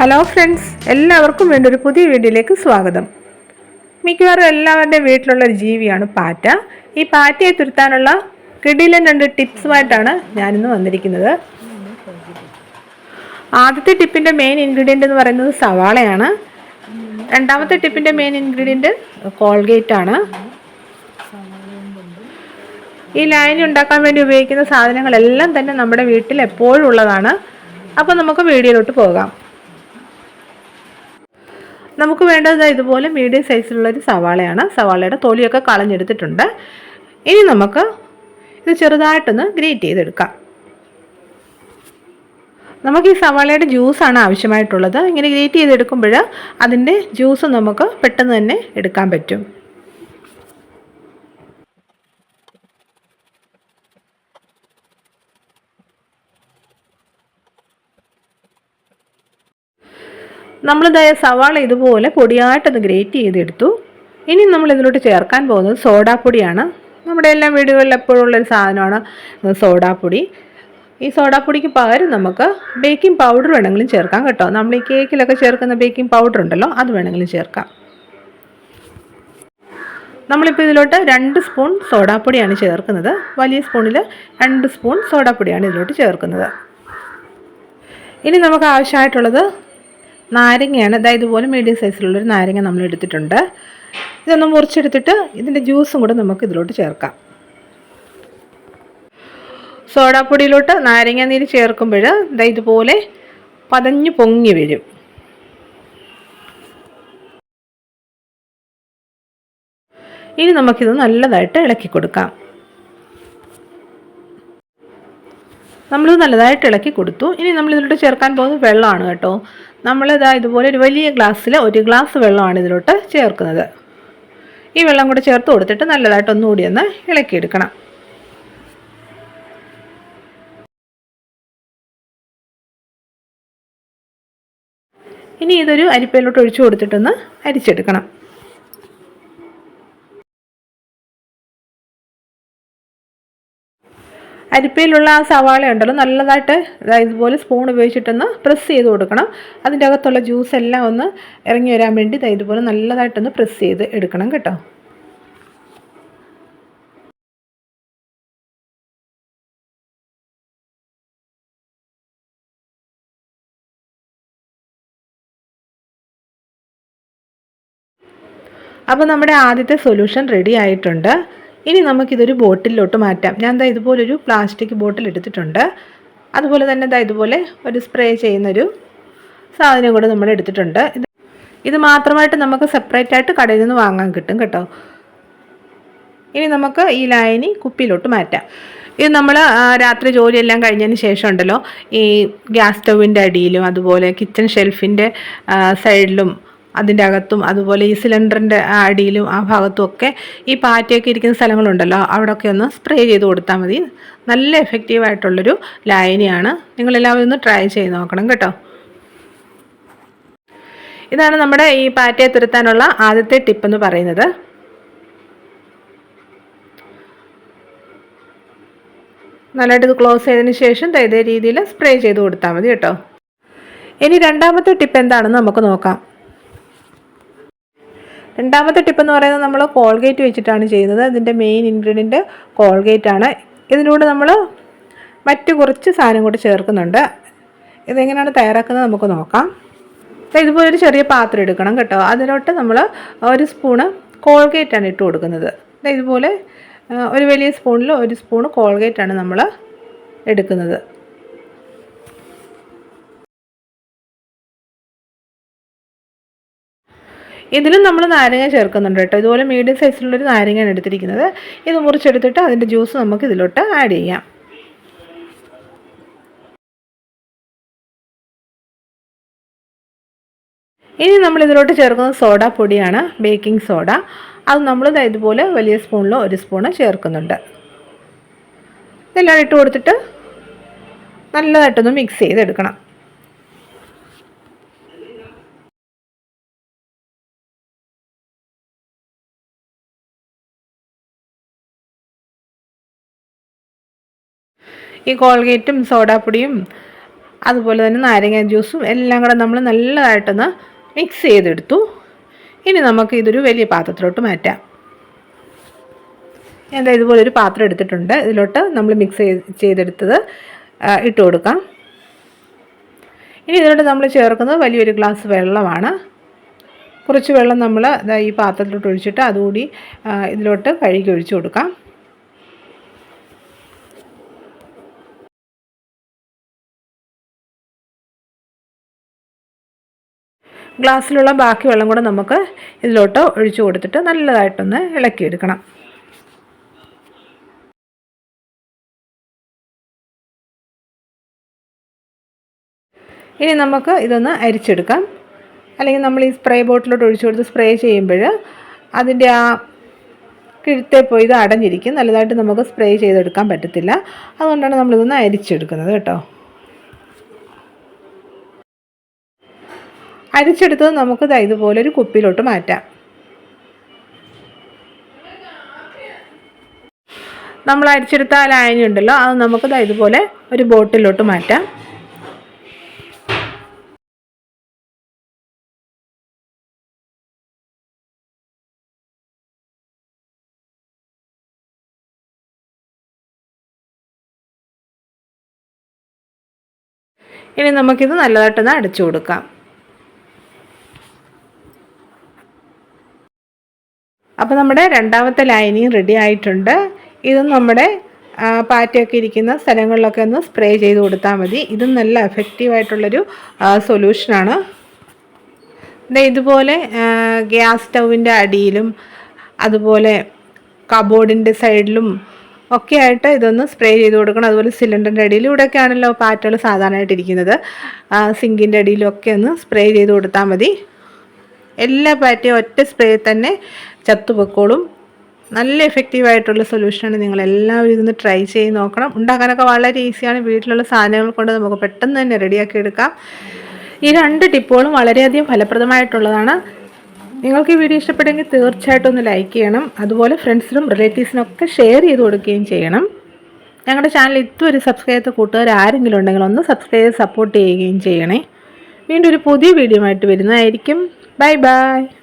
Hello friends എല്ലാവർക്കും വേണ്ടി ഒരു പുതിയ വീഡിയോയിലേക്ക് സ്വാഗതം. മിക്കവാറും എല്ലാവരുടെയും വീട്ടിലുള്ള ഒരു ജീവിയാണ് പാറ്റ. ഈ പാറ്റയെ തുരുത്താനുള്ള കിടിലൻ രണ്ട് ടിപ്സുമായിട്ടാണ് ഞാനിന്ന് വന്നിരിക്കുന്നത്. ആദ്യത്തെ ടിപ്പിന്റെ മെയിൻ ഇൻഗ്രീഡിയന്റ് എന്ന് പറയുന്നത് സവാളയാണ്. രണ്ടാമത്തെ ടിപ്പിന്റെ മെയിൻ ഇൻഗ്രീഡിയന്റ് കോൾഗേറ്റ് ആണ്. ഈ ലൈൻ ഉണ്ടാക്കാൻ വേണ്ടി ഉപയോഗിക്കുന്ന സാധനങ്ങളെല്ലാം തന്നെ നമ്മുടെ വീട്ടിൽ എപ്പോഴും ഉള്ളതാണ്. അപ്പോൾ നമുക്ക് വീഡിയോയിലോട്ട് പോകാം. നമുക്ക് വേണ്ടത് ഇതുപോലെ മീഡിയം സൈസിലുള്ള ഒരു സവാളയാണ്. സവാളയുടെ തൊലിയൊക്കെ കളഞ്ഞെടുത്തിട്ടുണ്ട്. ഇനി നമുക്ക് ഇത് ചെറുതായിട്ടൊന്ന് ഗ്രേറ്റ് ചെയ്തെടുക്കാം. നമുക്ക് ഈ സവാളയുടെ ജ്യൂസാണ് ആവശ്യമായിട്ടുള്ളത്. ഇങ്ങനെ ഗ്രേറ്റ് ചെയ്തെടുക്കുമ്പോൾ അതിന്റെ ജ്യൂസ് നമുക്ക് പെട്ടെന്ന് തന്നെ എടുക്കാൻ പറ്റും. നമ്മളിതായ സവാള ഇതുപോലെ പൊടിയായിട്ടൊന്ന് ഗ്രേറ്റ് ചെയ്തെടുത്തു. ഇനി നമ്മൾ ഇതിലോട്ട് ചേർക്കാൻ പോകുന്നത് സോഡാപ്പൊടിയാണ്. നമ്മുടെ എല്ലാ വീടുകളിൽ എപ്പോഴും ഉള്ളൊരു സാധനമാണ് സോഡാപ്പൊടി. ഈ സോഡാപ്പൊടിക്ക് പകരം നമുക്ക് ബേക്കിംഗ് പൗഡർ വേണമെങ്കിലും ചേർക്കാം കേട്ടോ. നമ്മൾ ഈ കേക്കിലൊക്കെ ചേർക്കുന്ന ബേക്കിംഗ് പൗഡർ ഉണ്ടല്ലോ അത് വേണമെങ്കിലും ചേർക്കാം. നമ്മളിപ്പോൾ ഇതിലോട്ട് രണ്ട് സ്പൂൺ സോഡാപ്പൊടിയാണ് ചേർക്കുന്നത്. വലിയ സ്പൂണിൽ രണ്ട് സ്പൂൺ സോഡാപ്പൊടിയാണ് ഇതിലോട്ട് ചേർക്കുന്നത്. ഇനി നമുക്ക് ആവശ്യമായിട്ടുള്ളത് നാരങ്ങയാണ്. അതായത് ഇതുപോലെ മീഡിയം സൈസിലുള്ളൊരു നാരങ്ങ നമ്മൾ എടുത്തിട്ടുണ്ട്. ഇതൊന്ന് മുറിച്ചെടുത്തിട്ട് ഇതിന്റെ ജ്യൂസും കൂടെ നമുക്ക് ഇതിലോട്ട് ചേർക്കാം. സോഡാപ്പൊടിയിലോട്ട് നാരങ്ങ നീര് ചേർക്കുമ്പോൾ ഇതാ ഇതുപോലെ പതഞ്ഞു പൊങ്ങി വരും. ഇനി നമുക്കിത് നല്ലതായിട്ട് ഇളക്കി കൊടുക്കാം. നമ്മളിത് നല്ലതായിട്ട് ഇളക്കി കൊടുത്തു. ഇനി നമ്മളിതിലോട്ട് ചേർക്കാൻ പോകുന്നത് വെള്ളമാണ് കേട്ടോ. നമ്മളിതാ ഇതുപോലെ ഒരു വലിയ ഗ്ലാസ്സിൽ ഒരു ഗ്ലാസ് വെള്ളമാണ് ഇതിലോട്ട് ചേർക്കുന്നത്. ഈ വെള്ളം കൂടെ ചേർത്ത് കൊടുത്തിട്ട് നല്ലതായിട്ട് ഒന്നുകൂടി ഒന്ന് ഇളക്കിയെടുക്കണം. ഇനി ഇതൊരു അരിപ്പയിലോട്ട് ഒഴിച്ചു കൊടുത്തിട്ടൊന്ന് അരിച്ചെടുക്കണം. അരിപ്പയിലുള്ള ആ സവാള ഉണ്ടല്ലോ നല്ലതായിട്ട് ഇതുപോലെ സ്പൂൺ ഉപയോഗിച്ചിട്ടൊന്ന് പ്രസ് ചെയ്ത് കൊടുക്കണം. അതിന്റെ അകത്തുള്ള ജ്യൂസ് എല്ലാം ഒന്ന് ഇറങ്ങി വരാൻ വേണ്ടി ഇതുപോലെ നല്ലതായിട്ടൊന്ന് പ്രസ് ചെയ്ത് എടുക്കണം കേട്ടോ. അപ്പോൾ നമ്മുടെ ആദ്യത്തെ സൊല്യൂഷൻ റെഡി ആയിട്ടുണ്ട്. ഇനി നമുക്കിതൊരു ബോട്ടിലോട്ട് മാറ്റാം. ഞാൻ ദാ ഇതുപോലൊരു പ്ലാസ്റ്റിക് ബോട്ടിൽ എടുത്തിട്ടുണ്ട്. അതുപോലെ തന്നെ ദാ ഇതുപോലെ ഒരു സ്പ്രേ ചെയ്യുന്നൊരു സാധനം കൂടെ നമ്മൾ എടുത്തിട്ടുണ്ട്. ഇത് ഇത് മാത്രമായിട്ട് നമുക്ക് സെപ്പറേറ്റ് ആയിട്ട് കടയിൽ നിന്ന് വാങ്ങാൻ കിട്ടും കേട്ടോ. ഇനി നമുക്ക് ഈ ലായനി കുപ്പിയിലോട്ട് മാറ്റാം. ഇത് നമ്മൾ രാത്രി ജോലിയെല്ലാം കഴിഞ്ഞതിന് ശേഷം ഉണ്ടല്ലോ ഈ ഗ്യാസ് സ്റ്റൗവിന്റെ അടിയിലും അതുപോലെ കിച്ചൺ ഷെൽഫിന്റെ സൈഡിലും അതിന്റെ അകത്തും അതുപോലെ ഈ സിലിണ്ടറിന്റെ അടിയിലും ആ ഭാഗത്തും ഒക്കെ ഈ പാറ്റയൊക്കെ ഇരിക്കുന്ന സ്ഥലങ്ങളുണ്ടല്ലോ അവിടെയൊക്കെ ഒന്ന് സ്പ്രേ ചെയ്ത് കൊടുത്താൽ മതി. നല്ല എഫക്റ്റീവായിട്ടുള്ളൊരു ലായനിയാണ്. നിങ്ങളെല്ലാവരും ഒന്ന് ട്രൈ ചെയ്ത് നോക്കണം കേട്ടോ. ഇതാണ് നമ്മുടെ ഈ പാറ്റയെ തുരത്താനുള്ള ആദ്യത്തെ ടിപ്പ് എന്ന് പറയുന്നത്. നല്ലതായിട്ട് ഇത് ക്ലോസ് ചെയ്തതിന് ശേഷം ഇതേ രീതിയിൽ സ്പ്രേ ചെയ്ത് കൊടുത്താൽ മതി കേട്ടോ. ഇനി രണ്ടാമത്തെ ടിപ്പ് എന്താണെന്ന് നമുക്ക് നോക്കാം. രണ്ടാമത്തെ ടിപ്പ് എന്ന് പറയുന്നത് നമ്മൾ കോൾഗേറ്റ് വെച്ചിട്ടാണ് ചെയ്യുന്നത്. ഇതിന്റെ മെയിൻ ഇൻഗ്രീഡിയന്റ് കോൾഗേറ്റ് ആണ്. ഇതിലൂടെ നമ്മൾ മറ്റു കുറച്ച് സാധനം കൂടി ചേർക്കുന്നുണ്ട്. ഇതെങ്ങനെയാണ് തയ്യാറാക്കുന്നത് നമുക്ക് നോക്കാം. ഇതുപോലെ ഒരു ചെറിയ പാത്രം എടുക്കണം കേട്ടോ. അതിലോട്ട് നമ്മൾ ഒരു സ്പൂണ് കോൾഗേറ്റാണ് ഇട്ട് കൊടുക്കുന്നത്. ഇതുപോലെ ഒരു വലിയ സ്പൂണിൽ ഒരു സ്പൂണ് കോൾഗേറ്റാണ് നമ്മൾ എടുക്കുന്നത്. ഇതിലും നമ്മൾ നാരങ്ങ ചേർക്കുന്നുണ്ട് കേട്ടോ. ഇതുപോലെ മീഡിയം സൈസിലുള്ളൊരു നാരങ്ങയാണ് എടുത്തിരിക്കുന്നത്. ഇത് മുറിച്ചെടുത്തിട്ട് അതിന്റെ ജ്യൂസ് നമുക്ക് ഇതിലോട്ട് ആഡ് ചെയ്യാം. ഇനി നമ്മൾ ഇതിലോട്ട് ചേർക്കുന്നത് സോഡ പൊടിയാണ് ബേക്കിംഗ് സോഡ അത് നമ്മൾ ഇതുപോലെ വലിയ സ്പൂണിലോ ഒരു സ്പൂണ് ചേർക്കുന്നുണ്ട്. ഇതെല്ലാം ഇട്ട് കൊടുത്തിട്ട് നല്ലതായിട്ടൊന്ന് മിക്സ് ചെയ്തെടുക്കണം. ഈ കോൾഗേറ്റും സോഡാപ്പൊടിയും അതുപോലെ തന്നെ നാരങ്ങ ജ്യൂസും എല്ലാം കൂടെ നമ്മൾ നല്ലതായിട്ടൊന്ന് മിക്സ് ചെയ്തെടുത്തു. ഇനി നമുക്ക് ഇതൊരു വലിയ പാത്രത്തിലോട്ട് മാറ്റാം. എന്താ ഇതുപോലെ ഒരു പാത്രം എടുത്തിട്ടുണ്ട്. ഇതിലോട്ട് നമ്മൾ മിക്സ് ചെയ്തെടുത്തത് ഇട്ട് കൊടുക്കാം. ഇനി ഇതിലോട്ട് നമ്മൾ ചേർക്കുന്നത് വലിയൊരു ഗ്ലാസ് വെള്ളമാണ്. കുറച്ച് വെള്ളം നമ്മൾ ഈ പാത്രത്തിലോട്ട് ഒഴിച്ചിട്ട് അതുകൂടി ഇതിലോട്ട് കഴുകി ഒഴിച്ചു കൊടുക്കാം. ഗ്ലാസ്സിലുള്ള ബാക്കി വെള്ളം കൂടെ നമുക്ക് ഇതിലോട്ട് ഒഴിച്ചു കൊടുത്തിട്ട് നല്ലതായിട്ടൊന്ന് ഇളക്കിയെടുക്കണം. ഇനി നമുക്ക് ഇതൊന്ന് അരിച്ചെടുക്കാം. അല്ലെങ്കിൽ നമ്മൾ ഈ സ്പ്രേ ബോട്ടിലോട്ട് ഒഴിച്ചു കൊടുത്ത് സ്പ്രേ ചെയ്യുമ്പോൾ അതിന്റെ ആ കിഴുത്തെ പോയി ഇത് അടഞ്ഞിരിക്കും. നല്ലതായിട്ട് നമുക്ക് സ്പ്രേ ചെയ്തെടുക്കാൻ പറ്റത്തില്ല. അതുകൊണ്ടാണ് നമ്മളിതൊന്ന് അരിച്ചെടുക്കുന്നത് കേട്ടോ. അരിച്ചെടുത്തത് നമുക്ക് ഇതുപോലെ ഒരു കുപ്പിയിലോട്ട് മാറ്റാം. നമ്മൾ അരിച്ചെടുത്ത ആ ലായനി ഉണ്ടല്ലോ അത് നമുക്ക് ഇതുപോലെ ഒരു ബോട്ടിലോട്ട് മാറ്റാം. ഇനി നമുക്കിത് നല്ലതായിട്ടൊന്ന് അടിച്ചു കൊടുക്കാം. അപ്പോൾ നമ്മുടെ രണ്ടാമത്തെ ലൈനിങ് റെഡി ആയിട്ടുണ്ട്. ഇത് നമ്മുടെ പാറ്റയൊക്കെ ഇരിക്കുന്ന സ്ഥലങ്ങളിലൊക്കെ ഒന്ന് സ്പ്രേ ചെയ്ത് കൊടുത്താൽ മതി. ഇതും നല്ല എഫക്റ്റീവായിട്ടുള്ളൊരു സൊല്യൂഷനാണ് ഇതുപോലെ ഗ്യാസ് സ്റ്റൗവിന്റെ അടിയിലും അതുപോലെ കബോർഡിന്റെ സൈഡിലും ഒക്കെ ആയിട്ട് ഇതൊന്ന് സ്പ്രേ ചെയ്ത് കൊടുക്കണം. അതുപോലെ സിലിണ്ടറിന്റെ അടിയിൽ ഇവിടെയൊക്കെ ആണല്ലോ പാറ്റുകൾ സാധാരണയായിട്ട് ഇരിക്കുന്നത്. സിങ്കിന്റെ അടിയിലും ഒക്കെ ഒന്ന് സ്പ്രേ ചെയ്ത് കൊടുത്താൽ മതി. എല്ലാ പാറ്റയും ഒറ്റ സ്പ്രേ തന്നെ ചത്തുപൊക്കോളും നല്ല എഫക്റ്റീവായിട്ടുള്ള സൊല്യൂഷനാണ് നിങ്ങൾ എല്ലാവരും ഇതൊന്ന് ട്രൈ ചെയ്ത് നോക്കണം. ഉണ്ടാക്കാനൊക്കെ വളരെ ഈസിയാണ് വീട്ടിലുള്ള സാധനങ്ങൾ കൊണ്ട് നമുക്ക് പെട്ടെന്ന് തന്നെ റെഡിയാക്കി എടുക്കാം. ഈ രണ്ട് ടിപ്പുകളും വളരെയധികം ഫലപ്രദമായിട്ടുള്ളതാണ്. നിങ്ങൾക്ക് ഈ വീഡിയോ ഇഷ്ടപ്പെട്ടെങ്കിൽ തീർച്ചയായിട്ടും ഒന്ന് ലൈക്ക് ചെയ്യണം. അതുപോലെ ഫ്രണ്ട്സിനും റിലേറ്റീവ്സിനും ഒക്കെ ഷെയർ ചെയ്ത് കൊടുക്കുകയും ചെയ്യണം. ഞങ്ങളുടെ ചാനൽ ഇതുവരെ സബ്സ്ക്രൈബ് ചെയ്ത കൂട്ടുകാർ ആരെങ്കിലും ഉണ്ടെങ്കിൽ ഒന്ന് സബ്സ്ക്രൈബ് ചെയ്ത് സപ്പോർട്ട് ചെയ്യുകയും ചെയ്യണേ. വീണ്ടും ഒരു പുതിയ വീഡിയോ ആയിട്ട് വരുന്നതായിരിക്കും. Bye bye